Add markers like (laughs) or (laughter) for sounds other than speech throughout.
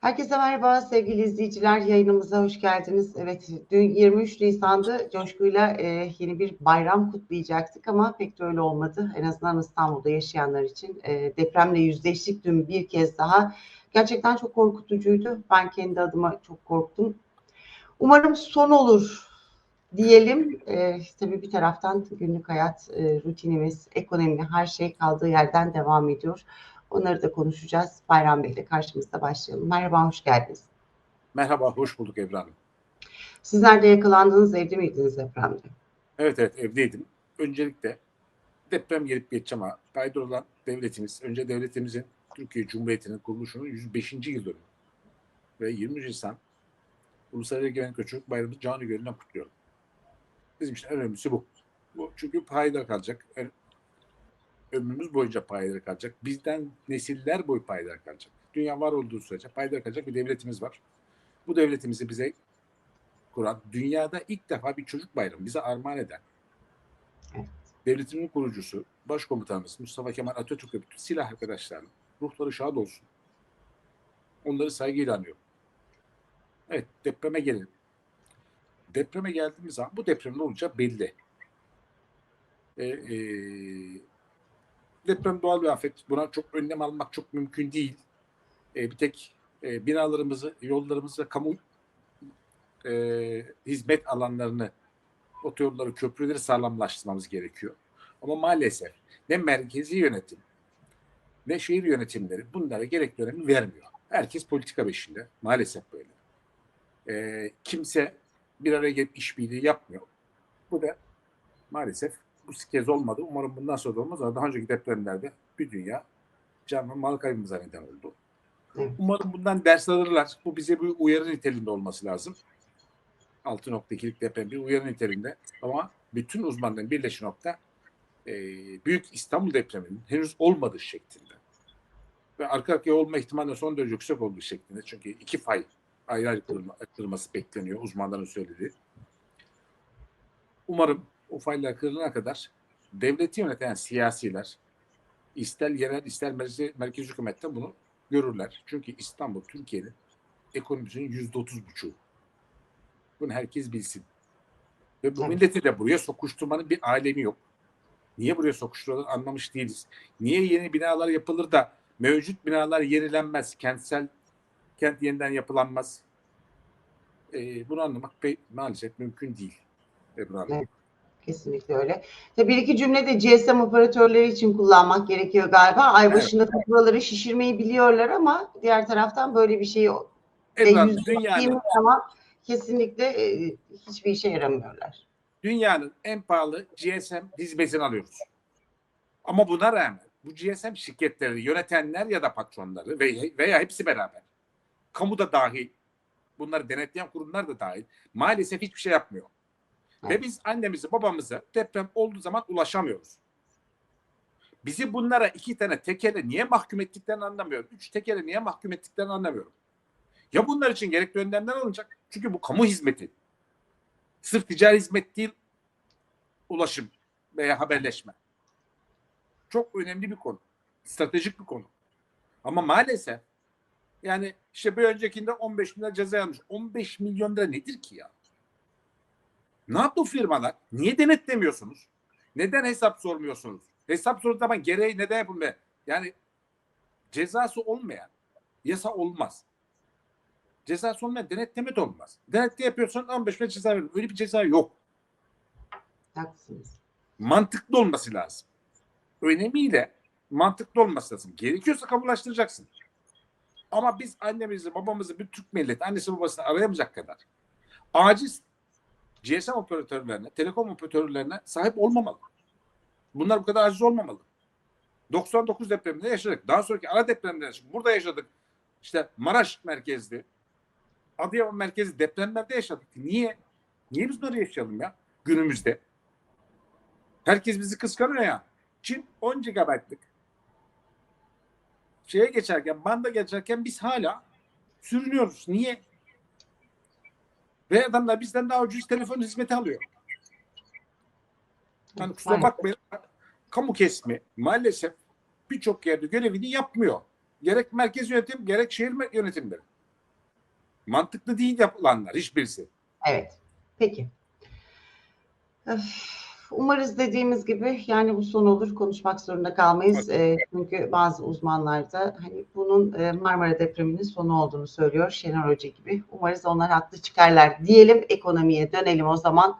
Herkese merhaba sevgili izleyiciler. Yayınımıza hoş geldiniz. Evet, dün 23 Nisan'da coşkuyla e, yeni bir bayram kutlayacaktık ama pek de öyle olmadı. En azından İstanbul'da yaşayanlar için e, depremle yüzleştik dün bir kez daha. Gerçekten çok korkutucuydu. Ben kendi adıma çok korktum. Umarım son olur diyelim. E, tabii bir taraftan günlük hayat, e, rutinimiz, ekonomi, her şey kaldığı yerden devam ediyor. Onları da konuşacağız. Bayram Bey ile karşımızda başlayalım. Merhaba, hoş geldiniz. Merhaba, hoş bulduk Ebru Hanım. Siz nerede yakalandınız? Evde miydiniz depremde? Evet evet evdeydim. Öncelikle deprem gelip geçeceğim ama payda olan devletimiz, önce devletimizin Türkiye Cumhuriyeti'nin kuruluşunun 105. yıl dönümü ve 20 Nisan Uluslararası Egemenlik ve Çocuk Bayramı canı gönülden kutluyorum. Bizim için en önemlisi bu. bu. Çünkü payda kalacak. En- ömrümüz boyunca payda kalacak. Bizden nesiller boyu payda kalacak. Dünya var olduğu sürece payda kalacak bir devletimiz var. Bu devletimizi bize kuran, dünyada ilk defa bir çocuk bayramı bize armağan eden devletimin kurucusu, başkomutanımız Mustafa Kemal Atatürk ve bütün silah arkadaşlarının ruhları şad olsun. Onları saygıyla anıyorum. Evet, depreme gelelim. Depreme geldiğimiz zaman bu depremin olacağı belli. Ee, e, deprem doğal bir afet. Buna çok önlem almak çok mümkün değil. Ee, bir tek e, binalarımızı, yollarımızı, kamu e, hizmet alanlarını, otoyolları, köprüleri sağlamlaştırmamız gerekiyor. Ama maalesef ne merkezi yönetim ne şehir yönetimleri bunlara gerekli önemi vermiyor. Herkes politika peşinde. Maalesef böyle. E, kimse bir araya gelip işbirliği yapmıyor. Bu da maalesef bu kez olmadı. Umarım bundan sonra da olmaz ama daha önceki depremlerde bir dünya can ve mal kaybımıza neden oldu. Umarım bundan ders alırlar. Bu bize bir uyarı niteliğinde olması lazım. 6.2'lik deprem bir uyarı niteliğinde. Ama bütün uzmanların birleşi nokta e, Büyük İstanbul depreminin henüz olmadığı şeklinde. Ve arka arkaya olma ihtimali son derece yüksek olduğu şeklinde. Çünkü iki fay ayrı ayrı kırılma, kırılması bekleniyor uzmanların söylediği. Umarım o faylar kırılana kadar devleti yöneten siyasiler ister yerel ister merkezi, merkezi hükümette bunu görürler. Çünkü İstanbul Türkiye'nin ekonomisinin yüzde otuz buçuğu. Bunu herkes bilsin. Ve bu Evet. milleti de buraya sokuşturmanın bir alemi yok. Niye buraya sokuşturuyorlar anlamış değiliz. Niye yeni binalar yapılır da mevcut binalar yenilenmez, kentsel kent yeniden yapılanmaz? Ee, bunu anlamak pe- maalesef mümkün değil. Ebru Hanım. Evet. Kesinlikle öyle. Tabii bir iki cümle de GSM operatörleri için kullanmak gerekiyor galiba. Ay başında faturaları şişirmeyi biliyorlar ama diğer taraftan böyle bir Hanım, yüzde dünyanın, zaman kesinlikle e, hiçbir işe yaramıyorlar. dünyanın en pahalı GSM hizmetini alıyoruz. Ama buna rağmen bu GSM şirketleri yönetenler ya da patronları ve- veya hepsi beraber kamu da dahil bunları denetleyen kurumlar da dahil maalesef hiçbir şey yapmıyor. Ve biz annemizi babamıza deprem olduğu zaman ulaşamıyoruz. Bizi bunlara iki tane tekele niye mahkum ettiklerini anlamıyorum. Üç tekele niye mahkum ettiklerini anlamıyorum. Ya bunlar için gerekli önlemler alınacak. Çünkü bu kamu hizmeti. Sırf ticari hizmet değil ulaşım veya haberleşme. Çok önemli bir konu. Stratejik bir konu. Ama maalesef yani işte bir öncekinde 15 milyon ceza almış. 15 milyon lira nedir ki ya? Ne yaptı firmalar? Niye denetlemiyorsunuz? Neden hesap sormuyorsunuz? Hesap sorduğu zaman gereği neden yapılmıyor? Yani cezası olmayan yasa olmaz. Cezası olmayan denetleme de olmaz. Denetle yapıyorsan 15 milyon ceza verir. Öyle bir ceza yok. Haklısınız. Mantıklı olması lazım. Önemiyle mantıklı olması lazım. Gerekiyorsa kamulaştıracaksın. Ama biz annemizi, babamızı, bir Türk milleti, annesi babasını arayamayacak kadar aciz GSM operatörlerine, telekom operatörlerine sahip olmamalı. Bunlar bu kadar aciz olmamalı. 99 depreminde yaşadık. Daha sonraki ara depremde yaşadık. Burada yaşadık. İşte Maraş merkezli, Adıyaman merkezli depremlerde yaşadık. Niye? Niye biz böyle yaşayalım ya günümüzde? Herkes bizi kıskanıyor ya. Çin 10 GB'lık şeye geçerken, banda geçerken biz hala sürünüyoruz. Niye? Ve adamlar bizden daha ucuz telefon hizmeti alıyor. Yani kusura bakmayın. Kamu kesimi maalesef birçok yerde görevini yapmıyor. Gerek merkez yönetim gerek şehir yönetimleri. Mantıklı değil yapılanlar hiçbirisi. Evet. Peki. Öf, Umarız dediğimiz gibi yani bu son olur konuşmak zorunda kalmayız. E, çünkü bazı uzmanlar da hani bunun e, Marmara depreminin sonu olduğunu söylüyor Şener Hoca gibi. Umarız onlar haklı çıkarlar. Diyelim ekonomiye dönelim o zaman.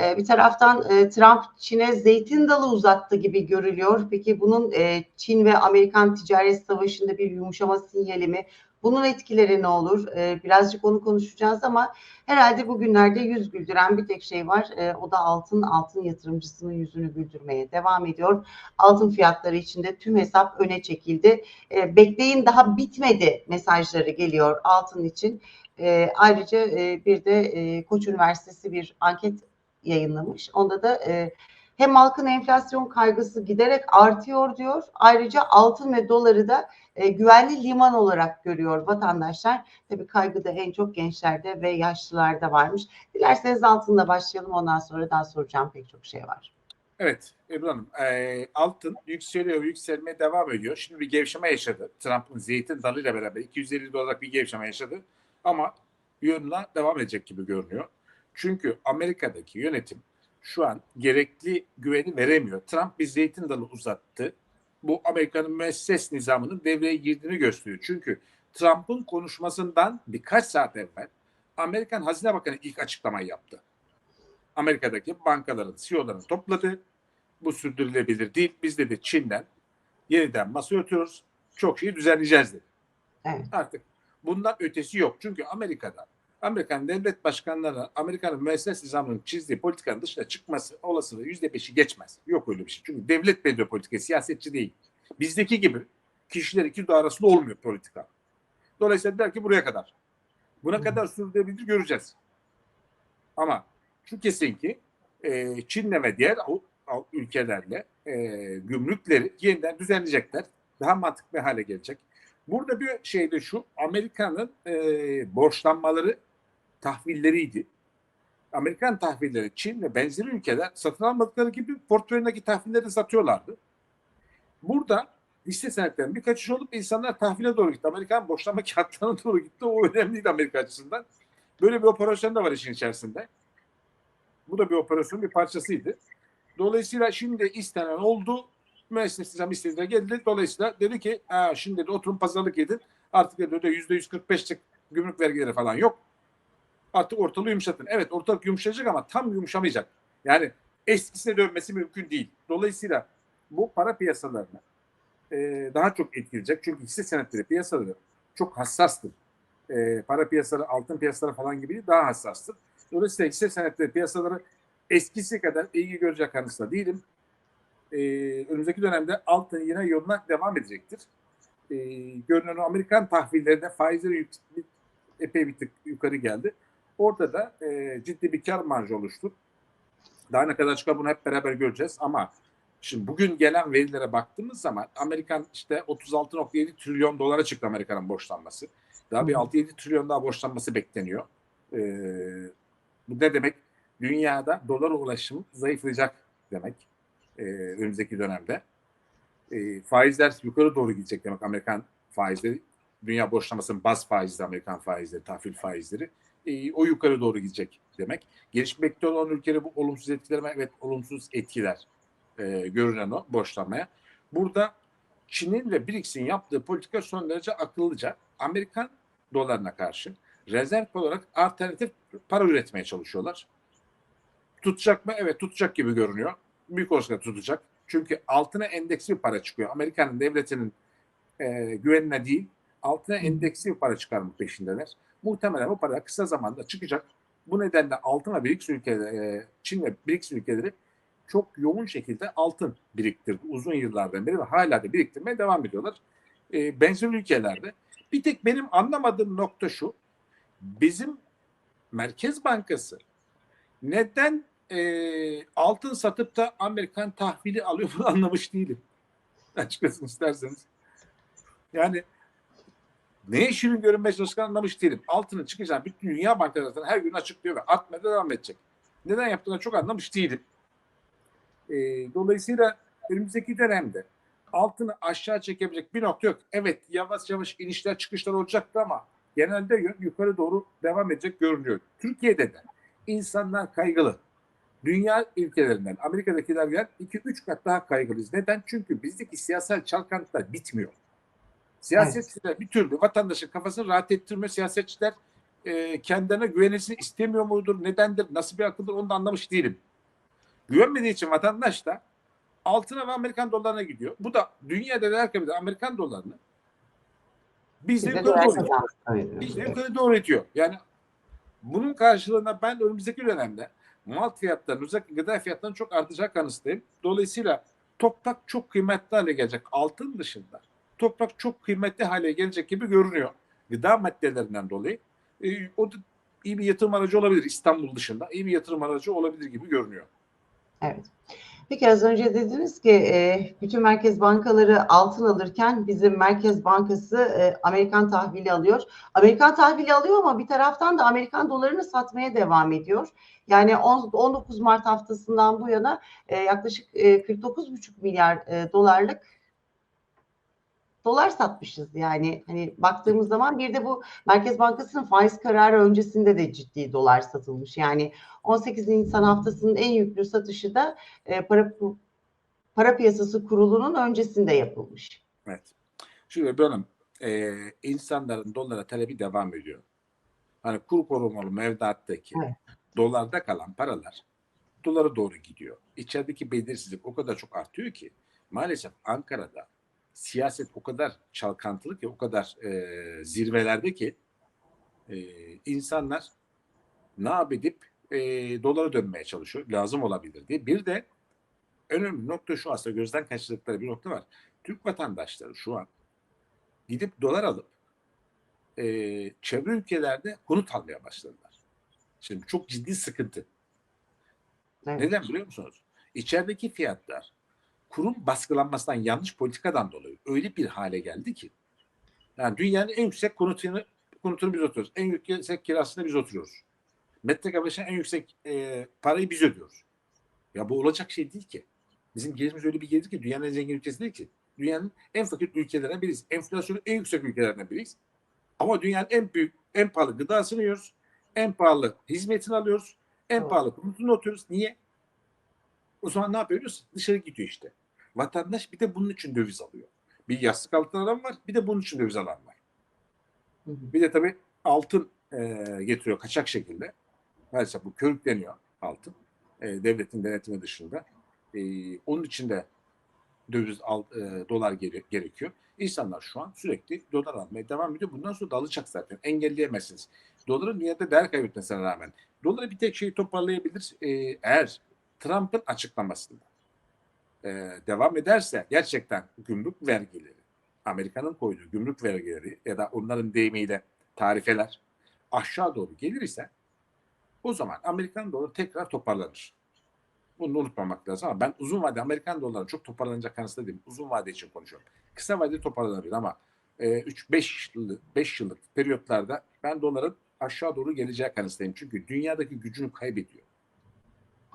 E, bir taraftan e, Trump Çin'e zeytin dalı uzattı gibi görülüyor. Peki bunun e, Çin ve Amerikan ticaret savaşında bir yumuşama sinyali mi? Bunun etkileri ne olur? E, birazcık onu konuşacağız ama herhalde bugünlerde yüz güldüren bir tek şey var. E, o da altın. Altın yatırımcısının yüzünü güldürmeye devam ediyor. Altın fiyatları içinde tüm hesap öne çekildi. E, bekleyin daha bitmedi mesajları geliyor altın için. E, ayrıca e, bir de e, Koç Üniversitesi bir anket yayınlamış. Onda da e, hem halkın enflasyon kaygısı giderek artıyor diyor. Ayrıca altın ve doları da e, güvenli liman olarak görüyor vatandaşlar. Tabii kaygı da en çok gençlerde ve yaşlılarda varmış. Dilerseniz altınla başlayalım ondan sonra daha soracağım pek çok şey var. Evet Ebru Hanım e, altın yükseliyor yükselmeye devam ediyor. Şimdi bir gevşeme yaşadı. Trump'ın zeytin dalıyla beraber 250 dolarlık bir gevşeme yaşadı. Ama yönüne devam edecek gibi görünüyor. Çünkü Amerika'daki yönetim şu an gerekli güveni veremiyor. Trump bir zeytin dalı uzattı. Bu Amerika'nın müesses nizamının devreye girdiğini gösteriyor. Çünkü Trump'ın konuşmasından birkaç saat evvel Amerikan Hazine Bakanı ilk açıklamayı yaptı. Amerika'daki bankaların CEO'larını topladı. Bu sürdürülebilir değil. Biz dedi Çin'den yeniden masaya oturuyoruz. Çok şeyi düzenleyeceğiz dedi. Evet. Artık bundan ötesi yok. Çünkü Amerika'da Amerikan devlet başkanları Amerika'nın müesses nizamının çizdiği politikanın dışına çıkması olasılığı yüzde beşi geçmez. Yok öyle bir şey. Çünkü devlet belirliyor politikayı, siyasetçi değil. Bizdeki gibi kişiler iki dağ arasında olmuyor politika. Dolayısıyla der ki buraya kadar. Buna Hı. kadar sürdürülebilir göreceğiz. Ama şu kesin ki e, Çin'le ve diğer ülkelerle e, gümrükleri yeniden düzenleyecekler. Daha mantıklı bir hale gelecek. Burada bir şey de şu, Amerika'nın e, borçlanmaları tahvilleriydi. Amerikan tahvilleri Çin ve benzeri ülkeler satın almadıkları gibi portföyündeki tahvilleri satıyorlardı. Burada hisse senetlerinin bir kaçış olup insanlar tahvile doğru gitti. Amerikan borçlanma (laughs) kağıtlarına doğru gitti. O önemliydi Amerika açısından. Böyle bir operasyon da var işin içerisinde. Bu da bir operasyonun bir parçasıydı. Dolayısıyla şimdi istenen oldu. Müesses nizam istediğine geldi. Dolayısıyla dedi ki şimdi de oturun pazarlık edin. Artık dedi yüzde 145'lik gümrük vergileri falan yok. Artık ortalığı yumuşatın. Evet ortalık yumuşayacak ama tam yumuşamayacak. Yani eskisine dönmesi mümkün değil. Dolayısıyla bu para piyasalarına e, daha çok etkileyecek. Çünkü hisse senetleri piyasaları çok hassastır. E, para piyasaları, altın piyasaları falan gibi daha hassastır. Dolayısıyla hisse senetleri piyasaları eskisi kadar ilgi görecek kanısında değilim. Ee, önümüzdeki dönemde altın yine yoluna devam edecektir. Ee, görünen Amerikan tahvillerinde faizleri yük, epey bir tık yukarı geldi. Orada da e, ciddi bir kar marjı oluştu. Daha ne kadar çıkar bunu hep beraber göreceğiz ama şimdi bugün gelen verilere baktığımız zaman Amerikan işte 36.7 trilyon dolara çıktı Amerika'nın borçlanması. Daha bir Hı hı. 6-7 trilyon daha borçlanması bekleniyor. Ee, bu ne demek? Dünyada dolar ulaşım zayıflayacak demek e, önümüzdeki dönemde. E, faizler yukarı doğru gidecek demek Amerikan faizleri. Dünya borçlamasının baz faizleri, Amerikan faizleri, tahvil faizleri. O yukarı doğru gidecek demek. Gelişmekte olan ülkeleri bu olumsuz etkiler evet olumsuz etkiler e, görünen o borçlanmaya. Burada Çin'in ve BRICS'in yaptığı politika son derece akıllıca. Amerikan dolarına karşı rezerv olarak alternatif para üretmeye çalışıyorlar. Tutacak mı? Evet tutacak gibi görünüyor. Büyük olasılıkla tutacak. Çünkü altına endeksli bir para çıkıyor. Amerika'nın devletinin e, güvenine değil, altına endeksli bir para çıkarmak peşindeler. Muhtemelen bu para kısa zamanda çıkacak. Bu nedenle altın ve BRICS ülkeleri, e, Çin ve BRICS ülkeleri çok yoğun şekilde altın biriktirdi uzun yıllardan beri ve hala da biriktirmeye devam ediyorlar. E, benzer ülkelerde. Bir tek benim anlamadığım nokta şu. Bizim Merkez Bankası neden e, altın satıp da Amerikan tahvili alıyor bunu anlamış değilim. Açıkçası isterseniz. Yani neye şirin görünmeye çalıştığını anlamış değilim. Altının çıkacağını bütün dünya zaten her gün açıklıyor ve artmaya devam edecek. Neden yaptığını çok anlamış değilim. E, dolayısıyla önümüzdeki dönemde altını aşağı çekebilecek bir nokta yok. Evet yavaş yavaş inişler çıkışlar olacaktı ama genelde yukarı doğru devam edecek görünüyor. Türkiye'de de insanlar kaygılı. Dünya ülkelerinden, Amerika'dakilerden 2-3 kat daha kaygılıyız. Neden? Çünkü bizdeki siyasal çalkantılar bitmiyor. Siyasetçiler bir türlü vatandaşın kafasını rahat ettirmiyor. Siyasetçiler e, kendilerine güvenilsin istemiyor mudur? Nedendir? Nasıl bir akıldır? Onu da anlamış değilim. Güvenmediği için vatandaş da altına ve Amerikan dolarına gidiyor. Bu da dünyada derken de Amerikan dolarını biz de Bize yukarı doğru kazandı. biz de yukarı doğru itiyor. Yani bunun karşılığında ben önümüzdeki dönemde mal fiyatlarının, özellikle gıda fiyatlarının çok artacak kanısındayım. Dolayısıyla toprak çok kıymetli hale gelecek. Altın dışında toprak çok kıymetli hale gelecek gibi görünüyor. Gıda maddelerinden dolayı. Ee, o da iyi bir yatırım aracı olabilir İstanbul dışında. iyi bir yatırım aracı olabilir gibi görünüyor. Evet. Peki az önce dediniz ki e, bütün merkez bankaları altın alırken bizim Merkez Bankası e, Amerikan tahvili alıyor. Amerikan tahvili alıyor ama bir taraftan da Amerikan dolarını satmaya devam ediyor. Yani 10 19 Mart haftasından bu yana e, yaklaşık e, 49,5 milyar e, dolarlık dolar satmışız yani hani baktığımız zaman bir de bu Merkez Bankası'nın faiz kararı öncesinde de ciddi dolar satılmış. Yani 18 Nisan haftasının en yüklü satışı da e, para para piyasası kurulunun öncesinde yapılmış. Evet. Şimdi böyle e, insanların dolara talebi devam ediyor. Hani kur korumalı mevduattaki Evet. dolarda kalan paralar dolara doğru gidiyor. İçerideki belirsizlik o kadar çok artıyor ki maalesef Ankara'da siyaset o kadar çalkantılı ki o kadar e, zirvelerde ki e, insanlar ne yapıp e, dolara dönmeye çalışıyor. Lazım olabilir diye. Bir de önemli nokta şu aslında gözden kaçırdıkları bir nokta var. Türk vatandaşları şu an gidip dolar alıp e, çevre ülkelerde konut almaya başladılar. Şimdi çok ciddi sıkıntı. Evet. Neden biliyor musunuz? İçerideki fiyatlar kurun baskılanmasından yanlış politikadan dolayı öyle bir hale geldi ki yani dünyanın en yüksek konutunu, konutunu biz oturuyoruz. En yüksek kirasında biz oturuyoruz. Metrekare başına en yüksek e, parayı biz ödüyoruz. Ya bu olacak şey değil ki. Bizim gelirimiz öyle bir gelir ki dünyanın en zengin ülkesi değil ki. Dünyanın en fakir ülkelerinden biriyiz. Enflasyonu en yüksek ülkelerinden biriyiz. Ama dünyanın en büyük, en pahalı gıdasını yiyoruz. En pahalı hizmetini alıyoruz. En Doğru. pahalı konutunu oturuyoruz. Niye? O zaman ne yapıyoruz? Dışarı gidiyor işte. Vatandaş bir de bunun için döviz alıyor. Bir yastık altın alan var, bir de bunun için döviz alan var. Bir de tabii altın e, getiriyor kaçak şekilde. Maalesef bu körükleniyor altın. E, devletin denetimi dışında. E, onun için de döviz al, e, dolar gere- gerekiyor. İnsanlar şu an sürekli dolar almaya devam ediyor. Bundan sonra da alacak zaten. Engelleyemezsiniz. Doların dünyada değer kaybetmesine rağmen. Doları bir tek şeyi toparlayabilir. E, eğer Trump'ın açıklamasında e, devam ederse gerçekten gümrük vergileri, Amerika'nın koyduğu gümrük vergileri ya da onların deyimiyle tarifeler aşağı doğru gelir ise o zaman Amerikan doları tekrar toparlanır. Bunu unutmamak lazım ama ben uzun vade Amerikan doları çok toparlanacak kanısında değilim. Uzun vade için konuşuyorum. Kısa vadede toparlanabilir ama e, 3-5 yıllık, 5 yıllık periyotlarda ben doların aşağı doğru geleceği kanısındayım. Çünkü dünyadaki gücünü kaybediyor.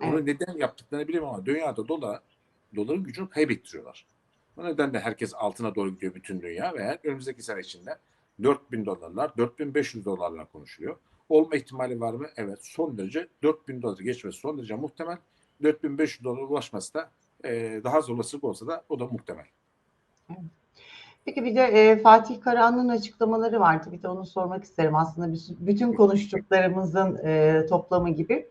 Evet. neden yaptıklarını bilmiyorum ama dünyada dolar, doların gücünü kaybettiriyorlar. Bu nedenle herkes altına doğru gidiyor bütün dünya ve önümüzdeki sene içinde 4000 dolarlar, 4500 dolarlar konuşuluyor. Olma ihtimali var mı? Evet. Son derece 4000 doları geçmesi son derece muhtemel. 4500 dolara ulaşması da e, daha olasılık olsa da o da muhtemel. Peki bir de e, Fatih Karahan'ın açıklamaları vardı. Bir de onu sormak isterim aslında bütün konuştuklarımızın e, toplamı gibi.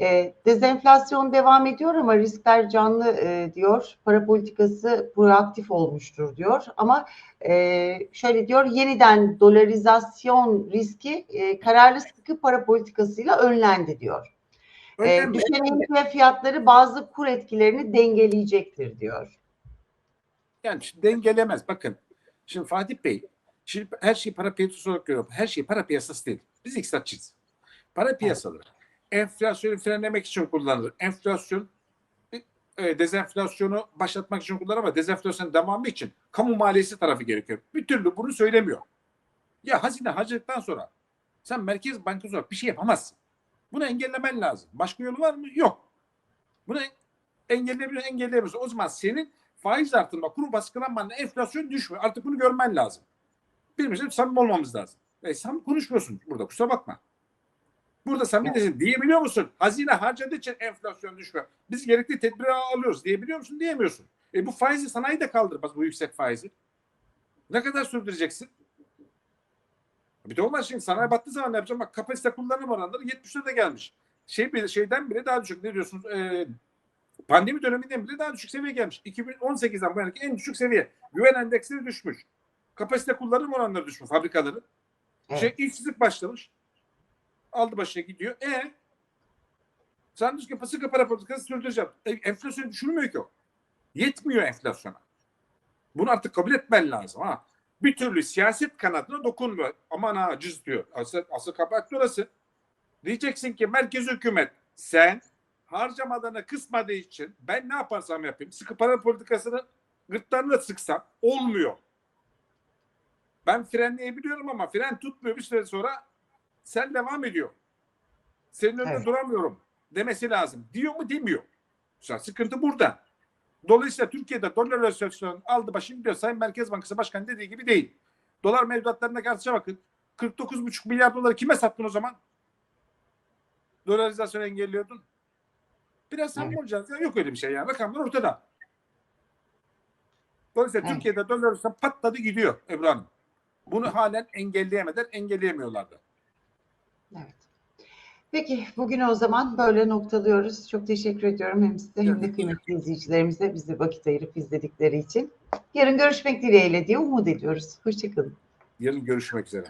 E, dezenflasyon devam ediyor ama riskler canlı e, diyor. Para politikası proaktif olmuştur diyor. Ama e, şöyle diyor yeniden dolarizasyon riski e, kararlı sıkı para politikasıyla önlendi diyor. E, düşen emtia fiyatları bazı kur etkilerini dengeleyecektir diyor. Yani dengelemez. Bakın şimdi Fatih Bey şimdi her şeyi para piyasası olarak görüyor. Her şey para piyasası değil. Biz iktisatçıyız. Para piyasaları enflasyonu frenlemek için kullanılır. Enflasyon e, dezenflasyonu başlatmak için kullanılır ama dezenflasyonun devamı için kamu maliyesi tarafı gerekiyor. Bir türlü bunu söylemiyor. Ya hazine harcadıktan sonra sen Merkez Bankası olarak bir şey yapamazsın. Bunu engellemen lazım. Başka yolu var mı? Yok. Bunu engelleyebilir, engelleyemiyorsun. O zaman senin faiz artırma, kuru baskılanmanla enflasyon düşmüyor. Artık bunu görmen lazım. Birimizin samimi olmamız lazım. E, sen konuşmuyorsun burada kusura bakma. Burada sen bir de diyebiliyor musun? Hazine harcadığı için enflasyon düşmüyor. Biz gerekli tedbiri alıyoruz diyebiliyor musun? Diyemiyorsun. E bu faizi sanayi de kaldırmaz bu yüksek faizi. Ne kadar sürdüreceksin? Bir de olmaz şimdi sanayi battığı zaman ne yapacağım? Bak kapasite kullanım oranları 70'lere de gelmiş. Şey bile şeyden bile daha düşük. Ne diyorsunuz? Ee, pandemi döneminden bile daha düşük seviye gelmiş. 2018'den bu yanaki en düşük seviye. Güven endeksleri düşmüş. Kapasite kullanım oranları düşmüş fabrikaların. Evet. Şey, işsizlik başlamış. Aldı başına gidiyor. E sen diyorsun ki sıkı para politikası sürdüreceğim. E, enflasyonu düşürmüyor ki o. Yetmiyor enflasyona. Bunu artık kabul etmen lazım ha. Bir türlü siyaset kanadına dokunmuyor. Aman ha cız diyor. Asıl, asıl kabahat orası. Diyeceksin ki merkez hükümet sen harcamalarını kısmadığı için ben ne yaparsam yapayım sıkı para politikasını gırtlarına sıksam olmuyor. Ben frenleyebiliyorum ama fren tutmuyor bir süre sonra sen devam ediyor. Senin önünde Evet. duramıyorum demesi lazım. Diyor mu demiyor. Mesela sıkıntı burada. Dolayısıyla Türkiye'de dolar rezervasyonu aldı başını gidiyor. Sayın Merkez Bankası Başkanı dediği gibi değil. Dolar mevduatlarındaki artışa bakın. 49,5 milyar doları kime sattın o zaman? Dolarizasyonu engelliyordun. Biraz sen Evet. olacağız. Ya yok öyle bir şey ya. Rakamlar ortada. Dolayısıyla Evet. Türkiye'de dolar patladı gidiyor Ebru Hanım. Bunu halen engelleyemediler. Engelleyemiyorlar da. Evet. Peki bugün o zaman böyle noktalıyoruz. Çok teşekkür ediyorum hem size hem de kıymetli izleyicilerimize bizi vakit ayırıp izledikleri için. Yarın görüşmek dileğiyle diye umut ediyoruz. Hoşçakalın. Yarın görüşmek üzere.